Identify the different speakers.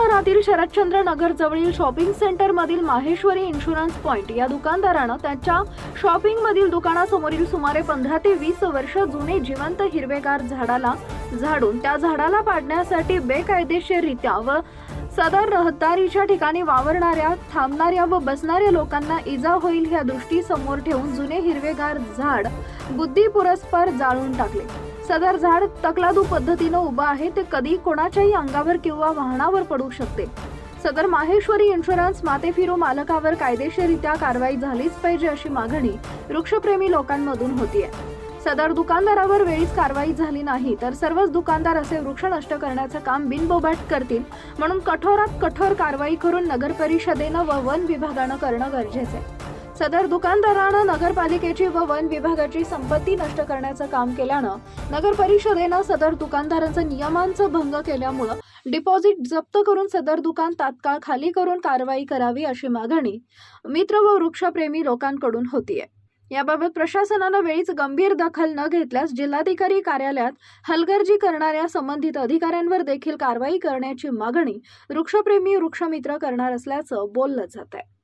Speaker 1: शहरातील शरदचंद्र नगर जवळील shopping centre मधील माहेश्वरी इन्शुरन्स पॉइंट या दुकानदारानं त्याच्या शॉपिंग मधील दुकानासमोरील सुमारे पंधरा ते वीस वर्ष जुने जिवंत हिरवेगार झाडाला झाडून त्या झाडाला पाडण्यासाठी बेकायदेशीररित्या व सदर रहदारीच्या ठिकाणी वावरणाऱ्या थांबणाऱ्या व बसणाऱ्या लोकांना इजा होईल ह्या दृष्टी समोर ठेवून जुने हिरवेगार झाड बुद्धी पुरस्पर जाळून टाकले. सदर झाड तकलादू पद्धतीनं उभं आहे ते कधी कोणाच्याही अंगावर किंवा वाहनावर पडू शकते. सदर माहेश्वरी इन्शुरन्स मातेफिरो मालकावर कायदेशीररित्या कारवाई झालीच पाहिजे अशी मागणी वृक्षप्रेमी लोकांमधून होतीये. सदर दुकानदारावर वेळीच कारवाई झाली नाही तर सर्वच दुकानदार असे वृक्ष नष्ट करण्याचं काम बिनबोबाट करतील म्हणून कठोरात कठोर कारवाई करून नगर परिषदेनं व वन विभागानं करणं गरजेचं आहे. सदर दुकानदारानं नगरपालिकेची व वन विभागाची संपत्ती नष्ट करण्याचं काम केल्यानं नगर परिषदेनं सदर दुकानदारांचं नियमांचं भंग केल्यामुळं डिपॉझिट जप्त करून सदर दुकान तात्काळ खाली करून कारवाई करावी अशी मागणी मित्र व वृक्षप्रेमी लोकांकडून होतीये. याबाबत प्रशासनानं वेळीच गंभीर दखल न घेतल्यास जिल्हाधिकारी कार्यालयात हलगर्जी करणाऱ्या संबंधित अधिकाऱ्यांवर देखील कारवाई करण्याची मागणी वृक्षप्रेमी वृक्षमित्र करणार असल्याचं बोललं जात आहे